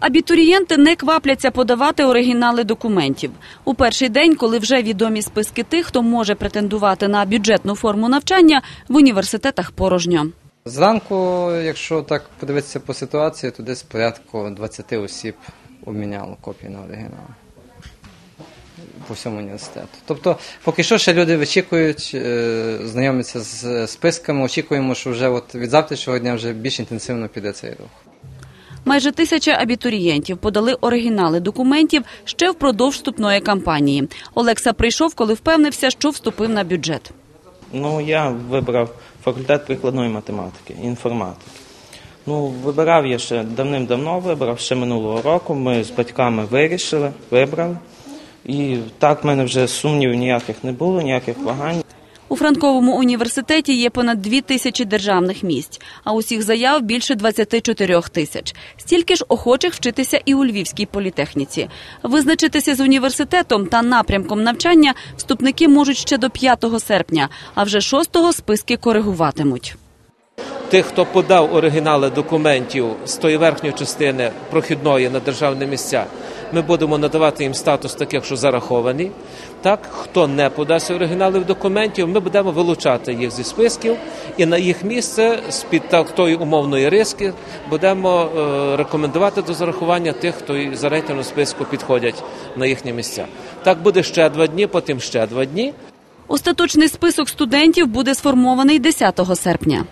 Абітурієнти не квапляться подавати оригінали документів. У перший день, коли вже відомі списки тих, хто може претендувати на бюджетну форму навчання, в університетах порожньо. Зранку, якщо так подивитися по ситуації, то десь порядку 20 осіб обміняло копії на оригінал по всьому університету. Тобто, поки що ще люди вичікують, е, знайомляться з списками, очікуємо, що вже от від завтрашнього дня вже більш інтенсивно піде цей рух. Майже тисяча абітурієнтів подали оригінали документів ще впродовж вступної кампанії. Олекса прийшов, коли впевнився, що вступив на бюджет. Ну, я вибрав факультет прикладної математики, інформатики. Ну, вибирав я ще давним-давно вибрав, ще минулого року. Ми з батьками вирішили, вибрали. І так в мене вже сумнівів ніяких не було, ніяких вагань. У Франковому університеті є понад дві тисячі державних місць, а усіх заяв більше 24 тисяч. Стільки ж охочих вчитися і у Львівській політехніці. Визначитися з університетом та напрямком навчання вступники можуть ще до 5 серпня, а вже 6-го списки коригуватимуть. Тих, хто подав оригінали документів з тої верхньої частини прохідної на державні місця, ми будемо надавати їм статус таких, що зараховані. Так, хто не подасть оригіналів документів, ми будемо вилучати їх зі списків і на їх місце з під тої умовної риски будемо е, рекомендувати до зарахування тих, хто за рейтингом списку підходять на їхні місця. Так буде ще два дні, потім ще два дні. Остаточний список студентів буде сформований 10 серпня.